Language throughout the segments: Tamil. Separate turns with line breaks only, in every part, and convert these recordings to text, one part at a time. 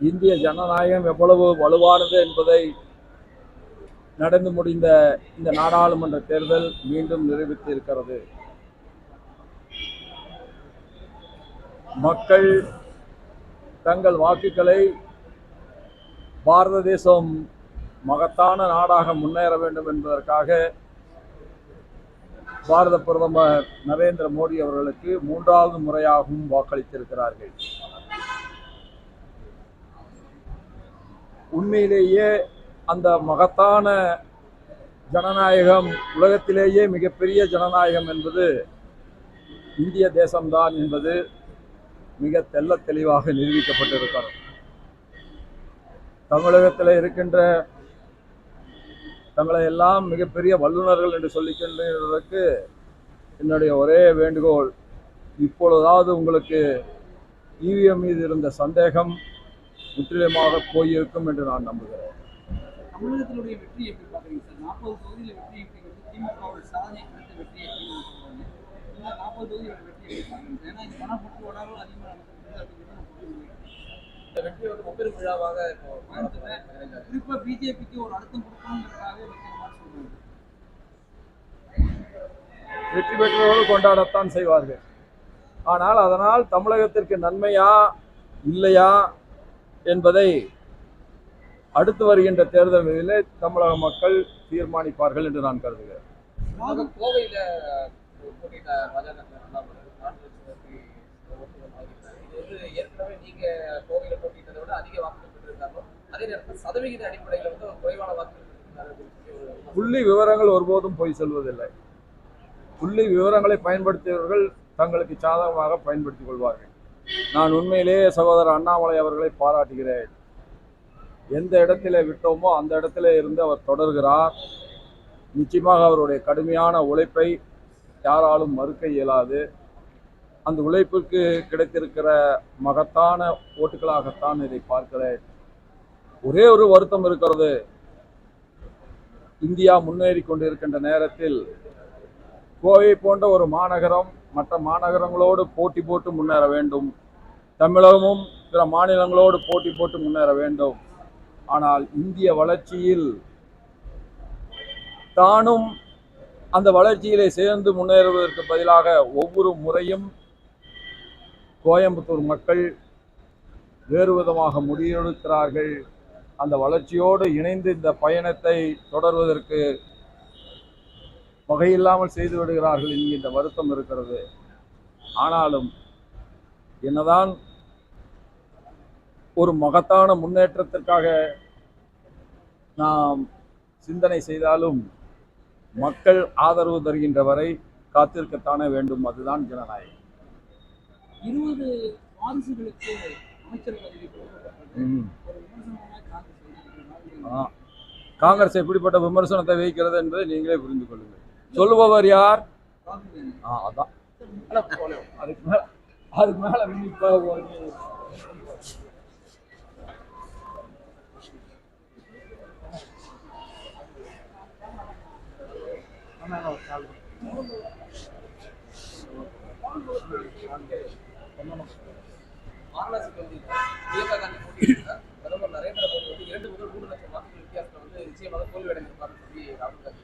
இந்திய ஜனநாயகம் எவ்வளவு வலுவானது என்பதை நடந்து முடிந்த இந்த நாடாளுமன்ற தேர்தல் மீண்டும் நிரூபித்து இருக்கிறது மக்கள் தங்கள் வாக்குகளை பாரத தேசம் மகத்தான நாடாக முன்னேற வேண்டும் என்பதற்காக பாரத பிரதமர் நரேந்திர மோடி அவர்களுக்கு மூன்றாவது முறையாகவும் வாக்களித்திருக்கிறார்கள். உண்மையிலேயே அந்த மகத்தான ஜனநாயகம் உலகத்திலேயே மிகப்பெரிய ஜனநாயகம் என்பது இந்திய தேசம்தான் என்பது மிக தெல்ல தெளிவாக நிரூபிக்கப்பட்டிருக்கிறது. தமிழகத்தில் இருக்கின்ற தங்களை எல்லாம் மிகப்பெரிய வல்லுநர்கள் என்று சொல்லிக்கின்றதற்கு என்னுடைய ஒரே வேண்டுகோள் இப்பொழுதாவது உங்களுக்கு இவிஎம் மீது இருந்த சந்தேகம் முற்றிலுமாக போயிருக்கும் என்று நான் நம்புகிறேன்.
தமிழகத்தினுடைய வெற்றி எப்படி பாக்குறீங்க சார்? நாற்பது தொகுதியில வெற்றி அப்படிங்கிறது திமுகவோட சாதனை குறித்த வெற்றி இந்த நாற்பது தொகுதியோட வெற்றி எப்படி பாக்குறீங்க ஏன்னா இந்த பணப்பட்டு வடாலும் அதிகமாக
வெற்றி வந்து முப்பெரும் விழாவாக இப்போ
கோயம்புத்தூர்ல குறிப்பா பிஜேபிக்கு ஒரு அழுத்தம் கொடுக்கணுங்கிறதுக்காக வைக்கிற சொல்றாங்க.
வெற்றி பெற்றவர்கள் கொண்டாடத்தான் செய்வார்கள். ஆனால் அதனால் தமிழகத்திற்கு நன்மையா இல்லையா என்பதை அடுத்து வருகின்ற தேர்தல்களிலே தமிழக மக்கள் தீர்மானிப்பார்கள் என்று நான் கருதுகிறேன்.
கோவையில.
புள்ளி விவரங்கள் ஒருபோதும் போய் செல்வதில்லை. புள்ளி விவரங்களை பயன்படுத்தியவர்கள் தங்களுக்கு சாதகமாக பயன்படுத்திக் கொள்வார்கள். நான் உண்மையிலேயே சகோதரர் அண்ணாமலை அவர்களை பாராட்டுகிறேன். எந்த இடத்துல விட்டோமோ அந்த இடத்துல இருந்து அவர் தொடர்கிறார். நிச்சயமாக அவருடைய கடுமையான உழைப்பை யாராலும் மறுக்க இயலாது. அந்த உழைப்புக்கு கிடைத்திருக்கிற மகத்தான ஓட்டுகளாகத்தான் இதை பார்க்கிறேன். ஒரே ஒரு வருத்தம் இருக்கிறது. இந்தியா முன்னேறி கொண்டிருக்கின்ற நேரத்தில் கோவை போன்ற ஒரு மாநகரம் மற்ற மாநகரங்களோடு போட்டி போட்டு முன்னேற வேண்டும். தமிழகமும் பிற மாநிலங்களோடு போட்டி போட்டு முன்னேற வேண்டும். ஆனால் இந்திய வளர்ச்சியில் தானும் அந்த வளர்ச்சியிலே சேர்ந்து முன்னேறுவதற்கு பதிலாக ஒவ்வொரு முறையும் கோயம்புத்தூர் மக்கள் வேறு விதமாக முடிவெடுக்கிறார்கள். அந்த வளர்ச்சியோடு இணைந்து இந்த பயணத்தை தொடர்வதற்கு வகையில்லாமல் செய்து விடுகிறார்கள் என்கின்ற வருத்தம் இருக்கிறது. ஆனாலும் என்னதான் ஒரு மகத்தான முன்னேற்றத்திற்காக நாம் சிந்தனை செய்தாலும் மக்கள் ஆதரவு தருகின்ற வரை காத்திருக்கத்தானே வேண்டும். அதுதான் ஜனநாயகம்.
இருபது வாரிசுகளுக்கு. காங்கிரஸ்
எப்படிப்பட்ட விமர்சனத்தை வைக்கிறது என்பதை நீங்களே புரிந்து கொள்ளுங்கள். சொல்லுபவர் யார்? ஆ அதான். அதுக்கு மேல அதுக்கு மேல இப்போ
வாரணாசி பிரதமர் நரேந்திர மோடி வந்து இரண்டு முதல் மூன்று லட்சம் வாக்குகள் வித்தியாசத்தில் வந்து நிச்சயமாக தோல்வி அடைந்திருப்பார்னு சொல்லி ராகுல் காந்தி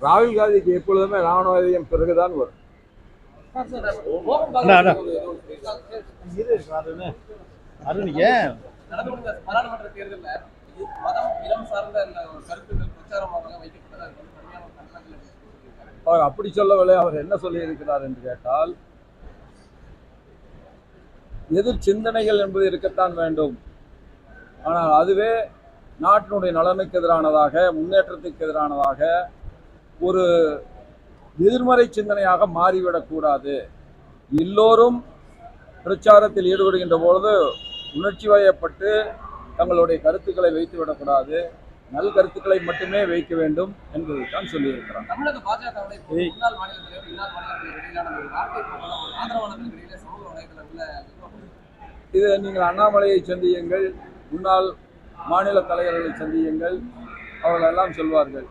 ராகுல் காந்திக்கு எப்பொழுதுமே ராணுவம் பிறகுதான் வரும்.
அருண் ஏன்?
பாராளுமன்ற தேர்தலில் மதம் இனம் சார்ந்த கருத்துக்கள் பிரச்சாரமாக
அவர் அப்படி சொல்லவில்லை அவர் என்ன சொல்லி இருக்கிறார் என்று கேட்டால் எதிர் சிந்தனைகள் என்பது இருக்கத்தான் வேண்டும். ஆனால் அதுவே நாட்டினுடைய நலனுக்கு எதிரானதாக முன்னேற்றத்துக்கு எதிரானதாக ஒரு எதிர்மறை சிந்தனையாக மாறிவிடக்கூடாது. எல்லோரும் பிரச்சாரத்தில் ஈடுபடுகின்ற பொழுது உணர்ச்சி வயப்பட்டு தங்களுடைய கருத்துக்களை வைத்து விடக்கூடாது நல் கருத்துக்களை மட்டுமே வைக்க வேண்டும் என்பதைத்தான் சொல்லியிருக்கிறார்.
தமிழக
இது நீங்கள் அண்ணாமலையை சந்தியுங்கள் முன்னாள் மாநில தலைவர்களை சந்தியுங்கள் அவர்கள் எல்லாம் சொல்வார்கள்.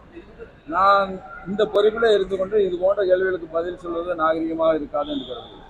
நான் இந்த பொறுப்பில் இருந்து கொண்டு இது போன்ற கேள்விகளுக்கு பதில் சொல்வது நாகரிகமாக இருக்காது என்று கருதுகிறேன்.